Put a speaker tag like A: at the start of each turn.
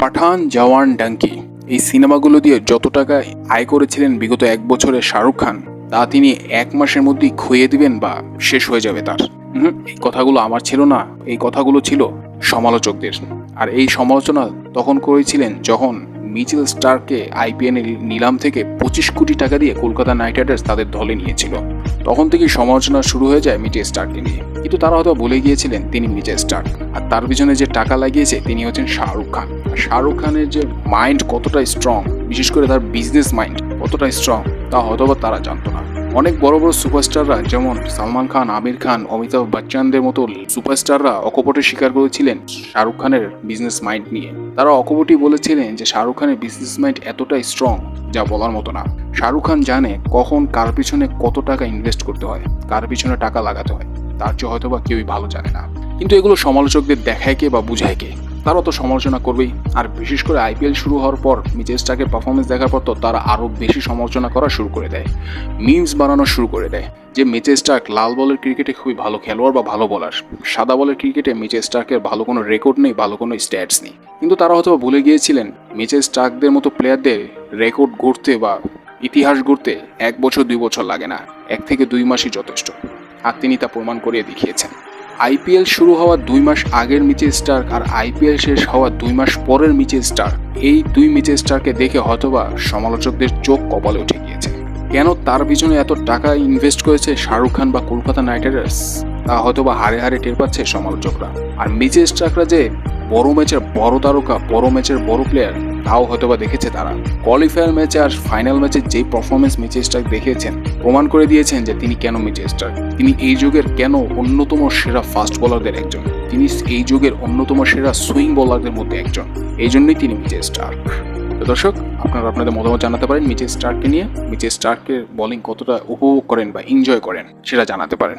A: পাঠান জওয়ান ডাঙ্কি। এই সিনেমাগুলো দিয়ে যত টাকা আয় করেছিলেন বিগত এক বছরে শাহরুখ খান, তা তিনি এক মাসের মধ্যেই খুঁয়ে দিবেন বা শেষ হয়ে যাবে তার। এই কথাগুলো আমার ছিল না, এই কথাগুলো ছিল সমালোচকদের। আর এই সমালোচনা তখন করেছিলেন যখন মিচেল স্টারকে আইপিএল নিলাম থেকে পঁচিশ কোটি টাকা দিয়ে কলকাতা নাইট রাইডার্স তাদের দলে নিয়েছিল। তখন থেকেই সমালোচনা শুরু হয়ে যায় মিচেল স্টারকে নিয়ে। কিন্তু তারা হয়তো বলে গিয়েছিলেন তিনি মিচেল স্টার আর তার পিছনে যে টাকা লাগিয়েছে, তিনি হচ্ছেন শাহরুখ খান। শাহরুখ খানের যে মাইন্ড কতটা স্ট্রং বিশেষ করে তার বিজনেস মাইন্ড কতটা স্ট্রং তা হয়তোবা তারা জানতো না। অনেক বড় বড় সুপারস্টাররা যেমন সালমান খান, আমির খান, অমিতাভ বচ্চনদের মতো সুপারস্টাররা অকপটে স্বীকার করেছিলেন শাহরুখ খানের বিজনেস মাইন্ড নিয়ে। তারা অকপটি বলেছিলেন যে শাহরুখ খানের বিজনেস মাইন্ড এতটাই স্ট্রং যা বলার মতো না। শাহরুখ খান জানে কখন কার পিছনে কত টাকা ইনভেস্ট করতে হয়, কার পিছনে টাকা লাগাতে হয়। তার চেয়ে হয়তো বা কেউই ভালো জানে না। কিন্তু এগুলো সমালোচকদের দেখায় কে বা বুঝায় কে? তারা তো সমালোচনা করবেই। আর বিশেষ করে আইপিএল শুরু হওয়ার পর মিচেল স্টার্কের পারফরমেন্স দেখার পর তো তারা আরও বেশি সমালোচনা করা শুরু করে দেয়। মিমস বানানো শুরু করে দেয়, যে মিচেল স্টার্ক লাল বলের ক্রিকেটে খুবই ভালো খেলোয়াড় বা ভালো বলার সাদা বলের ক্রিকেটে মিচেল স্টার্কের ভালো কোনো রেকর্ড নেই, ভালো কোনো স্ট্যাটস নেই। কিন্তু তারা হয়তো ভুলে গিয়েছিলেন মিচেল স্টার্কদের মতো প্লেয়ারদের রেকর্ড গড়তে বা ইতিহাস গড়তে এক বছর, দুই বছর লাগে না, এক থেকে দুই মাসই যথেষ্ট। আর তিনি তা প্রমাণ করিয়ে দেখিয়েছেন। আইপিএল শুরু হওয়ার দুই মাস আগের মিচে স্টার্ক আর আইপিএল শেষ হওয়ার দুই মাস পরের মিচে স্টার্ক। এই দুই মিচেল স্টারকে দেখে হতবা সমালোচকদের চোখ কপালে উঠে গিয়েছে। কেন তার পিছনে এত টাকা ইনভেস্ট করেছে শাহরুখ খান বা কলকাতা নাইট রাইডার্স? তা হয়তোবা হারে হারে টের পাচ্ছে সমালোচকরা। আর মিচে স্টার্করা যে বড় ম্যাচের বড় তারকা, বড় ম্যাচের বড় প্লেয়ার তাও হয়তোবা দেখেছে তারা। কোয়ালিফায়ার ম্যাচে আর ফাইনাল ম্যাচে যে পারফরমেন্স মিচেল স্টার্ক দেখিয়েছেন, প্রমাণ করে দিয়েছেন যে তিনি কেন মিচেল স্টার্ক তিনি এই যুগের কেন অন্যতম সেরা ফাস্ট বোলারদের একজন? তিনি এই যুগের অন্যতম সেরা সুইং বোলারদের মধ্যে একজন। এই জন্যই তিনি মিচে স্টার্ক তো দর্শক, আপনারা আপনাদের মতামত জানাতে পারেন মিচেল স্টার্ককে নিয়ে। মিচেল স্টার্কের বোলিং কতটা উপভোগ করেন বা এনজয় করেন, সেটা জানাতে পারেন।